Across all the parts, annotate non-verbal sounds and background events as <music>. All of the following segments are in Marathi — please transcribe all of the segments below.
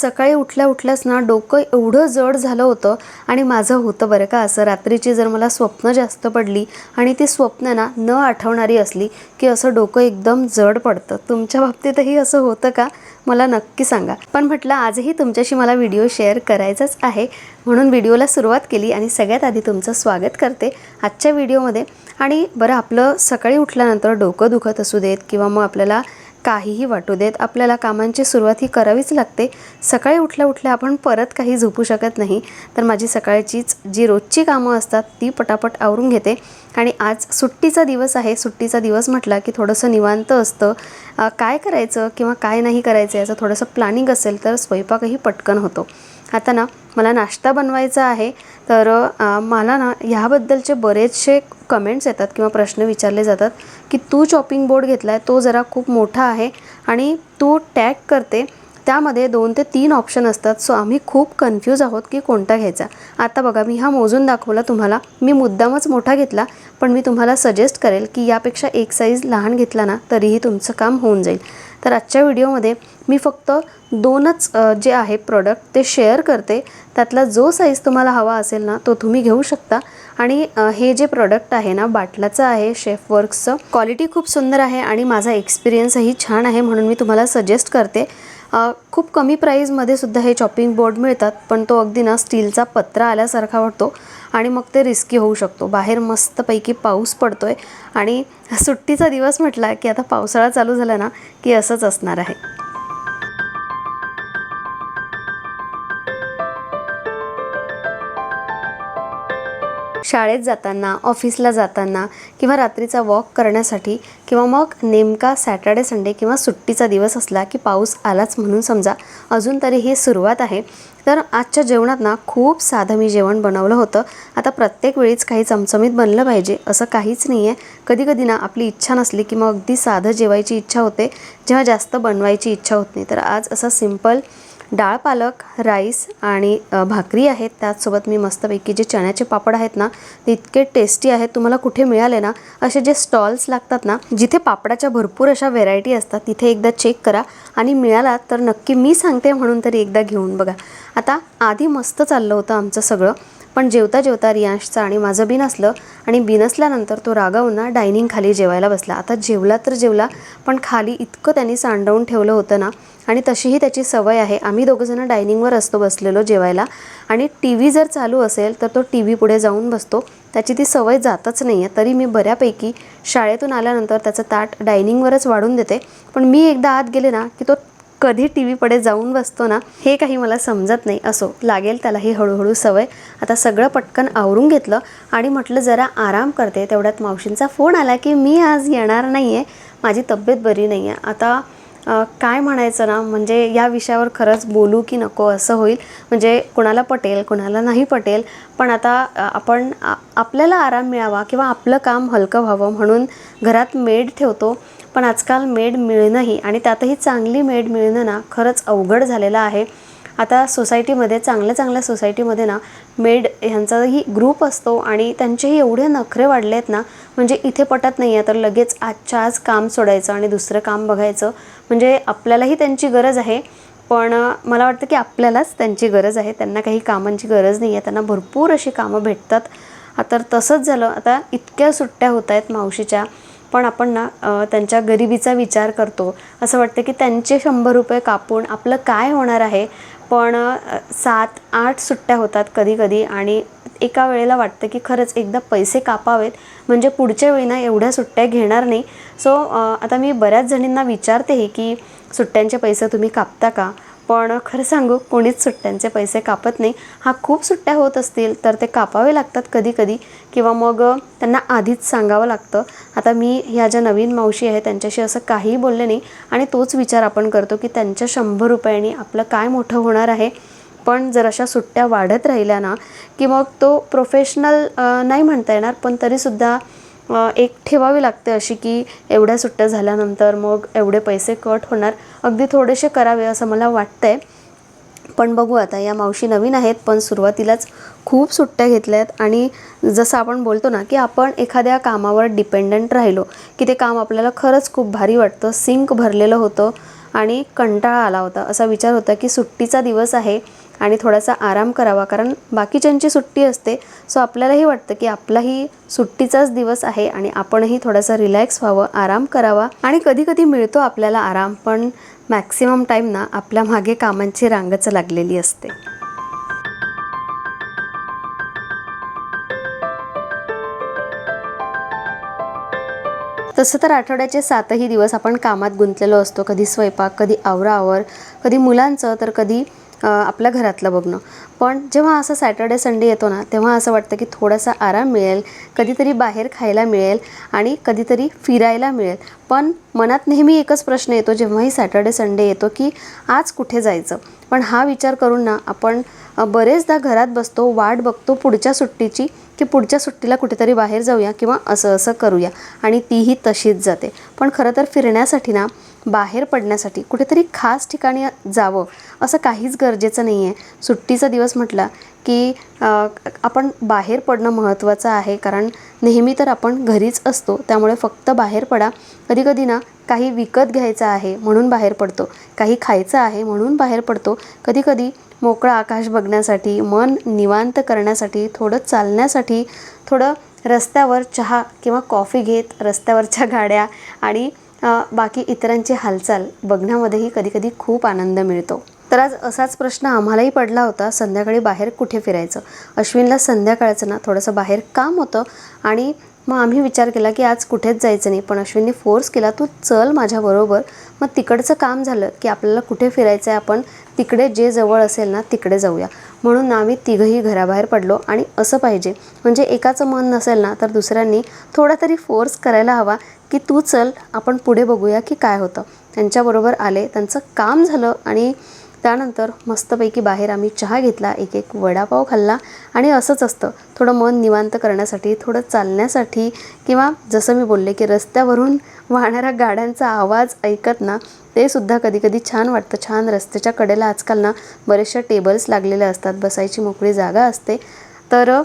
सकाळी उठल्या उठल्याच ना डोकं एवढं जड झालं होतं आणि माझं होतं बरं का असं. रात्रीची जर मला स्वप्न जास्त पडली आणि ती स्वप्न ना न आठवणारी असली की असं डोकं एकदम जड पडतं. तुमच्या बाबतीतही असं होतं का? मला नक्की सांगा. पण म्हटलं आजही तुमच्याशी मला व्हिडिओ शेअर करायचाच आहे म्हणून व्हिडिओला सुरुवात केली आणि सगळ्यात आधी तुमचं स्वागत करते आजच्या व्हिडिओमध्ये. आणि बरं आपलं सकाळी उठल्यानंतर डोकं दुखत असू देत किंवा मग आपल्याला काहीही वाटू देत आपल्याला कामांची सुरुवात ही करावीच लागते. सकाळी उठल्या उठल्या आपण परत काही झोपू शकत नाही. तर माझी सकाळचीच जी रोजची कामं असतात ती पटापट आवरून घेते. आणि आज सुट्टीचा दिवस आहे. सुट्टीचा दिवस म्हटला की थोडंसं निवांत असतं. काय करायचं किंवा काय नाही करायचं याचं थोडंसं प्लॅनिंग असेल तर स्वयंपाकही पटकन होतो. आता ना मला नाश्ता बनवायचा आहे तर मला ना ह्याबद्दलचे बरेचसे कमेंट्स येतात किंवा प्रश्न विचारले जातात की तू चॉपिंग बोर्ड घेतला आहे तो जरा खूप मोठा आहे आणि तू टॅग करते त्यामध्ये दोन ते तीन ऑप्शन असतात. सो आम्ही खूप कन्फ्यूज आहोत की कोणता घ्यायचा. आता बघा मी हा मोजून दाखवला तुम्हाला. मी मुद्दामच मोठा घेतला पण मी तुम्हाला सजेस्ट करेल की यापेक्षा एक साईज लहान घेतला ना तरीही तुमचं काम होऊन जाईल. तर आजच्या व्हिडिओमध्ये मी फक्त दोनच जे आहे प्रॉडक्ट ते शेअर करते. त्यातला जो साईज तुम्हाला हवा असेल ना तो तुम्ही घेऊ शकता. आणि हे जे प्रोडक्ट आहे ना बाटलाचं आहे शेफ वर्क्सचं क्वालिटी खूप सुंदर आहे आणि माझा एक्सपिरियन्सही छान आहे म्हणून मी तुम्हाला सजेस्ट करते. खूप कमी प्राईजमध्ये सुद्धा हे चॉपिंग बोर्ड मिळतात पण तो अगदी ना स्टीलचा पत्रा आल्यासारखा वाटतो आणि मग ते रिस्की होऊ शकतो. बाहेर मस्तपैकी पाऊस पडतो आहे आणि सुट्टीचा दिवस म्हटला की आता पावसाळा चालू झाला ना की असंच असणार आहे. शाळेत जाताना ऑफिसला जाताना किंवा रात्रीचा वॉक करण्यासाठी किंवा मग नेमका सॅटर्डे संडे किंवा सुट्टीचा दिवस असला की पाऊस आलाच म्हणून समजा अजून तरी ही सुरुवात आहे तर आजच्या जेवणात ना खूप साधं मी जेवण बनवलं होतं. आता प्रत्येक वेळीच काही चमचमीत बनलं पाहिजे असं काहीच नाही आहे कधी कधी ना आपली इच्छा नसली की मग अगदी साधं जेवायची इच्छा होते जेव्हा जास्त बनवायची इच्छा होत नाही. तर आज असं सिंपल डाळ पालक राईस आणि भाकरी आहेत. त्याचसोबत मी मस्तपैकी जे चण्याचे पापड आहेत ना ते इतके टेस्टी आहेत तुम्हाला कुठे मिळाले ना असे जे स्टॉल्स लागतात ना जिथे पापडाच्या भरपूर अशा व्हेरायटी असतात तिथे एकदा चेक करा आणि मिळाला तर नक्की मी सांगते म्हणून तरी एकदा घेऊन बघा. आता आधी मस्त चाललं होतं आमचं सगळं. पण जेवता जेवता रियांशचं आणि माझं बिन असलं आणि बिनसल्यानंतर तो रागावून ना डायनिंग खाली जेवायला बसला. आता जेवला तर जेवला पण खाली इतकं त्यांनी सांडवून ठेवलं होतं ना आणि तशीही त्याची सवय आहे. आम्ही दोघंजणं डायनिंगवर असतो बसलेलो जेवायला. आणि टी व्ही जर चालू असेल तर तो टी व्ही पुढे जाऊन बसतो. त्याची ती सवय जातच नाही आहे तरी मी बऱ्यापैकी शाळेतून आल्यानंतर त्याचं ताट डायनिंगवरच वाढून देते. पण मी एकदा आत गेले ना की तो कधी टी व्हीपडे जाऊन बसतो ना हे काही मला समजत नाही. असो लागेल त्याला ही हळूहळू सवय. आता सगळं पटकन आवरून घेतलं आणि म्हटलं जरा आराम करते. तेवढ्यात मावशींचा फोन आला की मी आज येणार नाही आहे माझी तब्येत बरी नाही आहे आता काय म्हणायचं ना म्हणजे या विषयावर खरंच बोलू की नको असं होईल. म्हणजे कुणाला पटेल कुणाला नाही पटेल. पण आता आपण आपल्याला आराम मिळावा किंवा आपलं काम हलकं व्हावं म्हणून घरात मेड ठेवतो. पण आजकाल मेड मिळणंही आणि त्यातही चांगली मेड मिळणं ना खरंच अवघड झालेलं आहे. आता सोसायटीमध्ये चांगल्या चांगल्या सोसायटीमध्ये ना मेड ह्यांचाही ग्रुप असतो आणि त्यांचेही एवढे नखरे वाढले आहेत ना म्हणजे इथे पटत नाही आहे तर लगेच आजच्या आज काम सोडायचं आणि दुसरं काम बघायचं म्हणजे आपल्यालाही त्यांची गरज आहे. पण मला वाटतं की आपल्यालाच त्यांची गरज आहे. त्यांना काही कामांची गरज नाही आहे त्यांना भरपूर अशी कामं भेटतात. तर तसंच झालं. आता इतक्या सुट्ट्या होत आहेत मावशीच्या. पण आपण ना त्यांच्या गरिबीचा विचार करतो. असं वाटतं की त्यांचे शंभर रुपये कापून आपलं काय होणार आहे? पण सात आठ सुट्ट्या होतात कधी कधी आणि एका वेळेला वाटतं की खरंच एकदा पैसे कापावेत. म्हणजे पुढच्या वेळी ना एवढ्या सुट्ट्या घेणार नाही. सो आता मी बऱ्याच जणींना विचारतेही की सुट्ट्यांचे पैसे तुम्ही कापता का? पण खरं सांगू कोणीच सुट्ट्यांचे पैसे कापत नाही. हा खूप सुट्ट्या होत असतील तर ते कापावे लागतात कधी कधी किंवा मग त्यांना आधीच सांगावं लागतं. आता मी ह्या ज्या नवीन मावशी आहे त्यांच्याशी असं काहीही बोलले नाही. आणि तोच विचार आपण करतो की त्यांच्या शंभर रुपयांनी आपलं काय मोठं होणार आहे. पण जर अशा सुट्ट्या वाढत राहिल्या ना की मग तो प्रोफेशनल नाही म्हणता येणार पण तरीसुद्धा एक ठेवावी लागते अशी की एवढ्या सुट्ट्या झाल्यानंतर मग एवढे पैसे कट होणार. अगदी थोडेसे करावे असं मला वाटतंय. पण बघू आता या मावशी नवीन आहेत पण सुरुवातीलाच खूप सुट्ट्या घेतल्या आहेत आणि जसं आपण बोलतो ना की आपण एखाद्या कामावर डिपेंडंट राहिलो की ते काम आपल्याला खरंच खूप भारी वाटतं सिंक भरलेलं होतं आणि कंटाळा आला होता. असा विचार होता की सुट्टीचा दिवस आहे आणि थोडासा आराम करावा. कारण बाकीच्यांची सुट्टी असते सो आपल्यालाही वाटतं की आपलाही सुट्टीचाच दिवस आहे आणि आपणही थोडासा रिलॅक्स व्हावं आराम करावा. आणि कधी कधी मिळतो आपल्याला आराम पण मॅक्सिमम टाईम ना आपल्या मागे कामांची रांगच लागलेली असते. तसं तर आठवड्याचे सातही दिवस आपण कामात गुंतलेलो असतो. कधी स्वयंपाक कधी आवराआवर कधी मुलांचं तर कधी आपल्या घरातलं बघणं. पण जेव्हा असं सॅटर्डे संडे येतो ना तेव्हा असं वाटतं की थोडासा आराम मिळेल कधीतरी बाहेर खायला मिळेल आणि कधीतरी फिरायला मिळेल. पण मनात नेहमी एकच प्रश्न येतो जेव्हाही सॅटर्डे संडे येतो की आज कुठे जायचं? पण हा विचार करून ना आपण बरेचदा घरात बसतो वाट बघतो पुढच्या सुट्टीची की पुढच्या सुट्टीला कुठेतरी बाहेर जाऊया किंवा असं असं करूया. आणि तीही तशीच जाते. पण खरं तर फिरण्यासाठी ना बाहेर पडण्यासाठी कुठेतरी खास ठिकाणी जावं असं काहीच गरजेचं नाही आहे. सुट्टीचा दिवस म्हटला की आपण बाहेर पडणं महत्त्वाचं आहे. कारण नेहमी तर आपण घरीच असतो त्यामुळे फक्त बाहेर पडा. कधीकधी ना काही विकत घ्यायचं आहे म्हणून बाहेर पडतो काही खायचं आहे म्हणून बाहेर पडतो. कधीकधी मोकळं आकाश बघण्यासाठी मन निवांत करण्यासाठी थोडं चालण्यासाठी थोडं रस्त्यावर चहा किंवा कॉफी घेत रस्त्यावरच्या गाड्या आणि बाकी इतरांची हालचाल बघण्यामध्येही कधीकधी खूप आनंद मिळतो. तर आज असाच प्रश्न आम्हालाही पडला होता संध्याकाळी बाहेर कुठे फिरायचं? अश्विनला संध्याकाळचं ना थोडंसं बाहेर काम होतं आणि मग आम्ही विचार केला की आज कुठेच जायचं नाही पण अश्विनने फोर्स केला तू चल माझ्याबरोबर मग तिकडचं काम झालं की आपल्याला कुठे फिरायचं आहे आपण तिकडे जे जवळ असेल ना तिकडे जाऊया. म्हणून आम्ही तिघंही घराबाहेर पडलो आणि असं पाहिजे. म्हणजे एकाचं मन नसेल ना तर दुसऱ्यांनी थोडा तरी फोर्स करायला हवा की तू चल आपण पुढे बघूया की काय होतं. त्यांच्याबरोबर आले त्यांचं काम झालं आणि त्यानंतर मस्तपैकी बाहेर आम्ही चहा घेतला एक एक वडापाव खाल्ला आणि असंच असतं. थोडं मन निवांत करण्यासाठी थोडं चालण्यासाठी किंवा जसं मी बोलले की रस्त्यावरून वाहणाऱ्या गाड्यांचा आवाज ऐकत ना ते सुद्धा कधीकधी छान वाटतं. छान रस्त्याच्या कडेला आजकाल ना बरेचशा टेबल्स लागलेले असतात. बसायची मोकळी जागा असते. तर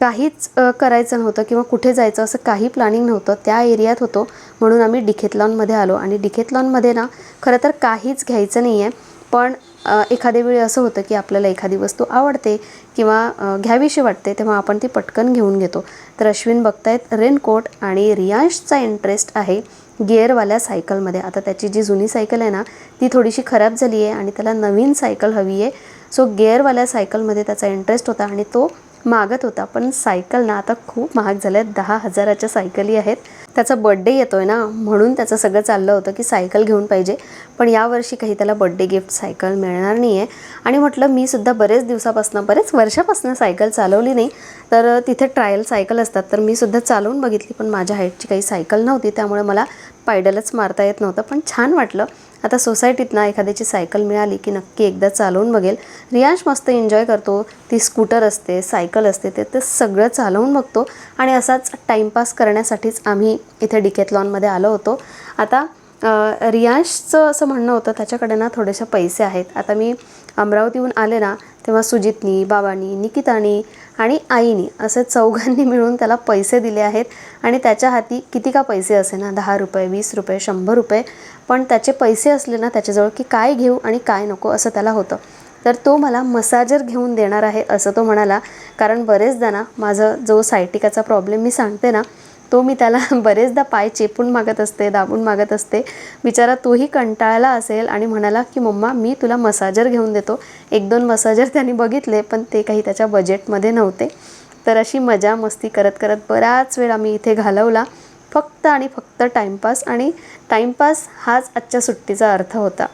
काहीच करायचं नव्हतं किंवा कुठे जायचं असं काही प्लॅनिंग नव्हतं. त्या एरियात होतो. म्हणून आम्ही डिखेतलॉनमध्ये आलो. आणि डिखेतलॉनमध्ये ना खरं तर काहीच घ्यायचं नाही आहे पण एखाद्या वेळी असं होतं की आपल्याला एखादी वस्तू आवडते किंवा घ्यावीशी वाटते तेव्हा आपण ती पटकन घेऊन घेतो. तर अश्विन बघतायत रेनकोट आणि रियांशचा इंटरेस्ट आहे गिअरवाल्या सायकलमध्ये. आता त्याची जी जुनी सायकल आहे ना ती थोडीशी खराब झाली आहे आणि त्याला नवीन सायकल हवी आहे. सो गिअरवाल्या सायकलमध्ये त्याचा इंटरेस्ट होता आणि तो मागत होता. पण सायकल ना आता खूप महाग झाल्या आहेत. दहा हजाराच्या सायकली आहेत. त्याचा बड्डे येतो आहे ना म्हणून त्याचं सगळं चाललं होतं की सायकल घेऊन पाहिजे. पण यावर्षी काही त्याला बड्डे गिफ्ट सायकल मिळणार नाही आहे आणि म्हटलं मी सुद्धा बरेच दिवसापासून बरेच वर्षापासून सायकल चालवली नाही. तर तिथे ट्रायल सायकल असतात. तर मी सुद्धा चालवून बघितली पण माझ्या हाईटची काही सायकल नव्हती. त्यामुळे मला पायडलच मारता येत नव्हतं. पण छान वाटलं. आता सोसायटीत ना एखाद्याची सायकल मिळाली की नक्की एकदा चालवून बघेल. रियांश मस्त एन्जॉय करतो. ती स्कूटर असते सायकल असते ते ते सगळं चालवून बघतो. आणि असाच टाईमपास करण्यासाठीच आम्ही इथे डिकेथलॉनमध्ये आलो होतो. आता रियांशचं असं म्हणणं होतं त्याच्याकडे ना थोडेसे पैसे आहेत. आता मी अमरावतीहून आले ना तेव्हा सुजितनी बाबांनी निकितानी आणि आईनी असे चौघांनी मिळून त्याला पैसे दिले आहेत. आणि त्याच्या हाती किती का पैसे असे ना दहा रुपये वीस रुपये शंभर रुपये. पण त्याचे पैसे असले ना त्याच्याजवळ की काय घेऊ आणि काय नको असं त्याला होतं. तर तो मला मसाजर घेऊन देणार आहे असं तो म्हणाला. कारण बरेचदा ना माझं जो सायटिकाचा प्रॉब्लेम मी सांगते ना तो मी त्याला <laughs> बरेचदा पाय चेपून मागत असते दाबून मागत असते. बिचारा तोही कंटाळला असेल आणि म्हणाला की मम्मा मी तुला मसाजर घेऊन देतो. एक दोन मसाजर त्यांनी बघितले पण ते काही त्याच्या बजेटमध्ये नव्हते. तर अशी मजा मस्ती करत करत बराच वेळ आम्ही इथे घालवला. फक्त आणि फक्त टाईमपास आणि टाईमपास हाच आजच्या सुट्टीचा अर्थ होता.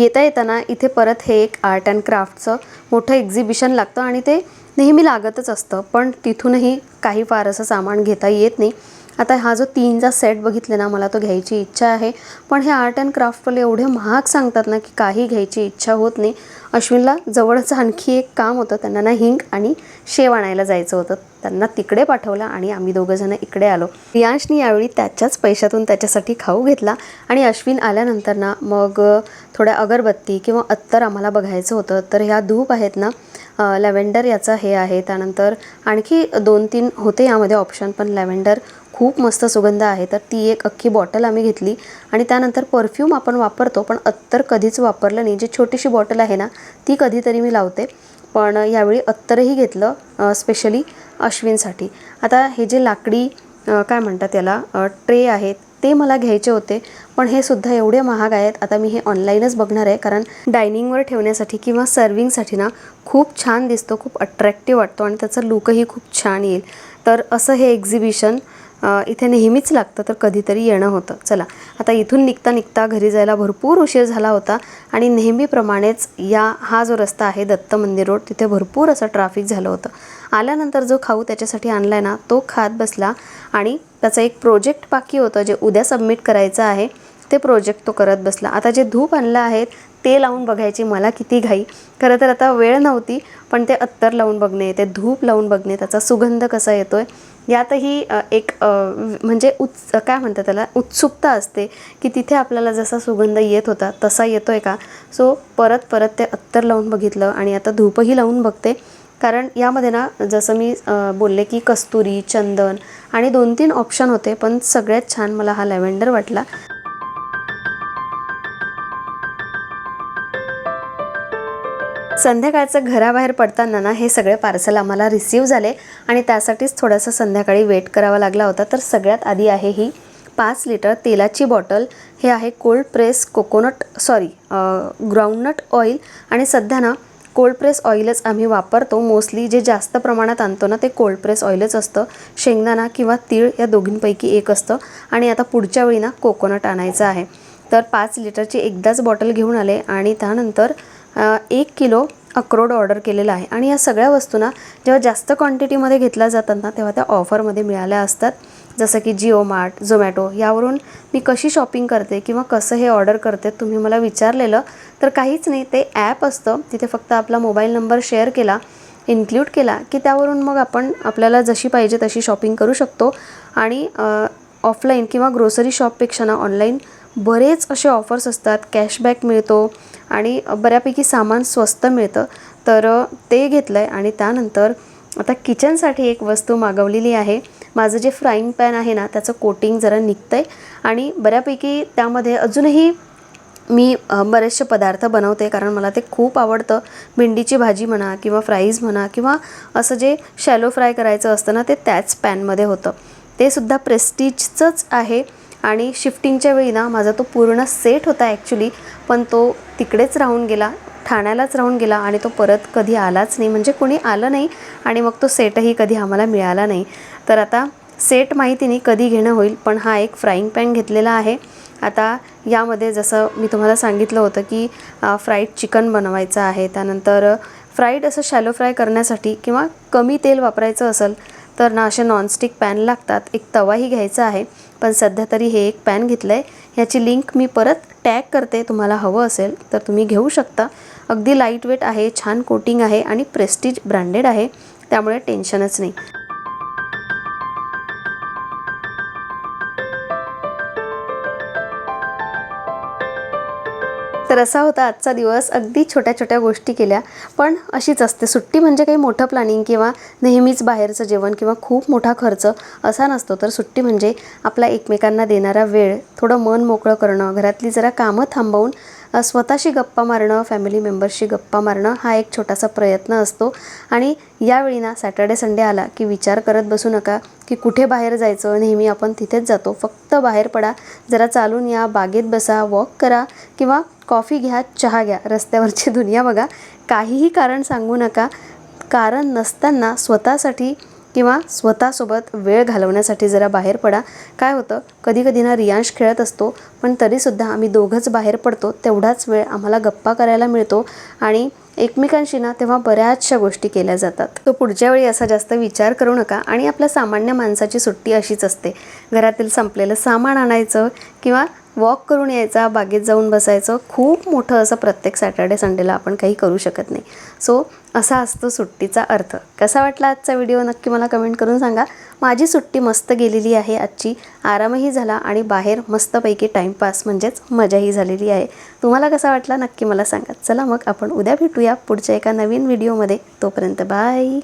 येता येताना इथे परत हे एक आर्ट अँड क्राफ्टचं मोठं एक्झिबिशन लागतं आणि ते नेहमी लागतच असतं. पण तिथूनही काही फार असं सामान घेता येत नाही. आता हा जो तीनचा सेट बघितले ना मला तो घ्यायची इच्छा आहे. पण हे आर्ट अँड क्राफ्टवाले एवढे महाग सांगतात ना की काही घ्यायची इच्छा होत नाही. अश्विनला जवळचं आणखी एक काम होतं त्यांना ना हिंग आणि शेव आणायला जायचं होतं. त्यांना तिकडे पाठवलं आणि आम्ही दोघंजणं इकडे आलो. रियांशनी यावेळी त्याच्याच पैशातून त्याच्यासाठी खाऊ घेतला आणि अश्विन आल्यानंतर ना मग थोड्या अगरबत्ती किंवा अत्तर आम्हाला बघायचं होतं. तर ह्या धूप आहेत ना लॅव्हेंडर याचं हे आहे. त्यानंतर आणखी दोन तीन होते यामध्ये ऑप्शन पण लॅव्हेंडर खूप मस्त सुगंध आहे. तर ती एक अख्खी बॉटल आम्ही घेतली. आणि त्यानंतर परफ्यूम आपण वापरतो पण अत्तर कधीच वापरलं नाही. जी छोटीशी बॉटल आहे ना ती कधीतरी मी लावते. पण यावेळी अत्तरही घेतलं स्पेशली अश्विनसाठी. आता हे जे लाकडी काय म्हणतात त्याला ट्रे आहेत ते मला घ्यायचे होते. पण हे सुद्धा एवढे महाग आहेत. आता मी हे ऑनलाईनच बघणार आहे. कारण डायनिंगवर ठेवण्यासाठी किंवा सर्विंगसाठी ना खूप छान दिसतो. खूप अट्रॅक्टिव्ह वाटतो. आणि त्याचा लुकही खूप छान येईल. तर असं हे एक्झिबिशन इथे नेहमीच लागतं तर कधीतरी येणं होतं. चला आता इथून निघता निघता घरी जायला भरपूर उशीर झाला होता आणि नेहमीप्रमाणेच या हा जो रस्ता आहे दत्त मंदिर रोड तिथे भरपूर असं ट्रॅफिक झालं होतं. आल्यानंतर जो खाऊ त्याच्यासाठी आणला आहे ना तो खात बसला आणि त्याचा एक प्रोजेक्ट बाकी होतं जे उद्या सबमिट करायचं आहे ते प्रोजेक्ट तो करत बसला. आता जे धूप आणलं आहे ते लावून बघायची मला किती घाई. खरं तर आता वेळ नव्हती पण ते अत्तर लावून बघणे ते धूप लावून बघणे त्याचा सुगंध कसा येतो आहे यातही एक म्हणजे उत्स काय म्हणतात त्याला? उत्सुकता असते की तिथे आपल्याला जसा सुगंध येत होता तसा येतो आहे का? सो परत परत ते अत्तर लावून बघितलं आणि आता धूपही लावून बघते. कारण यामध्ये ना जसं मी बोलले की कस्तुरी चंदन आणि दोन तीन ऑप्शन होते पण सगळ्यात छान मला हा लॅव्हेंडर वाटला. संध्याकाळचं घराबाहेर पडताना ना हे सगळे पार्सल आम्हाला रिसीव झाले आणि त्यासाठीच थोडासा संध्याकाळी वेट करावा लागला होता. तर सगळ्यात आधी आहे ही पाच लिटर तेलाची बॉटल हे आहे cold press coconut sorry groundnut oil आणि सध्या ना कोल्ड प्रेस ऑइलच आम्ही वापरतो. मोस्टली जे जास्त प्रमाणात आणतो ना ते कोल्ड प्रेस ऑइलच असतं. शेंगदाणा किंवा तीळ या दोघींपैकी एक असतं. आणि आता पुढच्या वेळी ना कोकोनट आणायचं आहे. तर पाच लिटरची एकदाच बॉटल घेऊन आले आणि त्यानंतर एक किलो अक्रोड ऑर्डर केलेला आहे. आणि या सगळ्या वस्तूंना जेव्हा जास्त क्वांटिटीमध्ये घेतल्या जातात ना तेव्हा त्या ऑफरमध्ये मिळाल्या असतात. जसं की जिओ मार्ट झोमॅटो यावरून मी कशी शॉपिंग करते किंवा कसं हे ऑर्डर करते तुम्ही मला विचारलेलं. तर काहीच नाही ते ॲप असतं. तिथे फक्त आपला मोबाईल नंबर शेअर केला इन्क्ल्यूड केला की त्यावरून मग आपण आपल्याला जशी पाहिजे तशी शॉपिंग करू शकतो. आणि ऑफलाईन किंवा ग्रोसरी शॉपपेक्षा ना ऑनलाईन बरेच असे ऑफर्स असतात कॅशबॅक मिळतो आणि बऱ्यापैकी सामान स्वस्त मिळतं. तर ते घेतलं आहे आणि त्यानंतर आता किचनसाठी एक वस्तू मागवलेली आहे. माझं जे फ्राईंग पॅन आहे ना त्याचं कोटिंग जरा निघतं आहे आणि बऱ्यापैकी त्यामध्ये अजूनही मी बरेचसे पदार्थ बनवते कारण मला ते खूप आवडतं. भेंडीची भाजी म्हणा किंवा फ्राईज म्हणा किंवा असं जे शॅलो फ्राय करायचं असतं ना ते त्याच पॅनमध्ये होतं. ते सुद्धा प्रेस्टिजचंच आहे. आणि शिफ्टिंगच्या वेळी ना माझा तो पूर्ण सेट होता ॲक्च्युली पण तो तिकडेच राहून गेला ठाण्यालाच राहून गेला आणि तो परत कधी आलाच नाही. म्हणजे कोणी आलं नाही आणि मग तो सेटही कधी आम्हाला मिळाला नाही. तर आता सेट माहिती नाही कधी घेणं होईल पण हा एक फ्राईंग पॅन घेतलेला आहे. आता यामध्ये जसं मी तुम्हाला सांगितलं होतं की फ्राईड चिकन बनवायचं आहे. त्यानंतर फ्राईड असं शॅलो फ्राय करण्यासाठी किंवा कमी तेल वापरायचं असेल तर ना असे नॉनस्टिक पॅन लागतात. एक तवाही घ्यायचा आहे. पण सध्या तरी हे एक पॅन घेतलं आहे ह्याची लिंक मी परत टॅग करते तुम्हाला हवं असेल तर तुम्ही घेऊ शकता. अगदी लाइट वेट आहे छान कोटिंग आहे आणि प्रेस्टिज ब्रँडेड आहे. त्यामुळे टेन्शनच नाही. तर असा होता आजचा दिवस. अगदी छोट्या छोट्या गोष्टी केल्या. पण अशीच असते. सुट्टी म्हणजे काही मोठं प्लॅनिंग किंवा नेहमीच बाहेरचं जेवण किंवा खूप मोठा खर्च असा नसतो. तर सुट्टी म्हणजे आपला एकमेकांना देणारा वेळ थोडं मन मोकळं करणं घरातली जरा कामं थांबवून स्वतःशी गप्पा मारणं फॅमिली मेंबर्सशी गप्पा मारणं हा एक छोटासा प्रयत्न असतो. आणि यावेळी ना सॅटर्डे संडे आला की विचार करत बसू नका की कुठे बाहेर जायचं नेहमी आपण तिथेच जातो. फक्त बाहेर पडा. जरा चालून या बागेत बसा वॉक करा किंवा कॉफी घ्या चहा घ्या. रस्त्यावरची <laughs> दुनिया बघा. काहीही कारण सांगू नका. कारण नसताना स्वतःसाठी किंवा स्वतःसोबत वेळ घालवण्यासाठी जरा बाहेर पडा. काय होतं? कधी कधी ना रियांश खेळत असतो पण तरीसुद्धा आम्ही दोघंच बाहेर पडतो. तेवढाच वेळ आम्हाला गप्पा करायला मिळतो आणि एकमेकांशी ना तेव्हा बऱ्याचशा गोष्टी केल्या जातात. तो पुढच्या वेळी असा जास्त विचार करू नका आणि आपल्या सामान्य माणसाची सुट्टी अशीच असते. घरातील संपलेलं सामान आणायचं किंवा वॉक करून यायचा बागेत जाऊन बसायचं खूप मोठं असं प्रत्येक सॅटर्डे संडेला आपण काही करू शकत नाही. सो असा असतो सुट्टीचा अर्थ. कसा वाटला आजचा व्हिडिओ? नक्की मला कमेंट करून सांगा. माझी सुट्टी मस्त गेलेली आहे आजची. आरामही झाला आणि बाहेर मस्तपैकी टाईमपास म्हणजेच मजाही झालेली आहे. तुम्हाला कसा वाटला? नक्की मला सांगा. चला मग आपण उद्या भेटूया पुढच्या एका नवीन व्हिडिओमध्ये. तोपर्यंत बाय.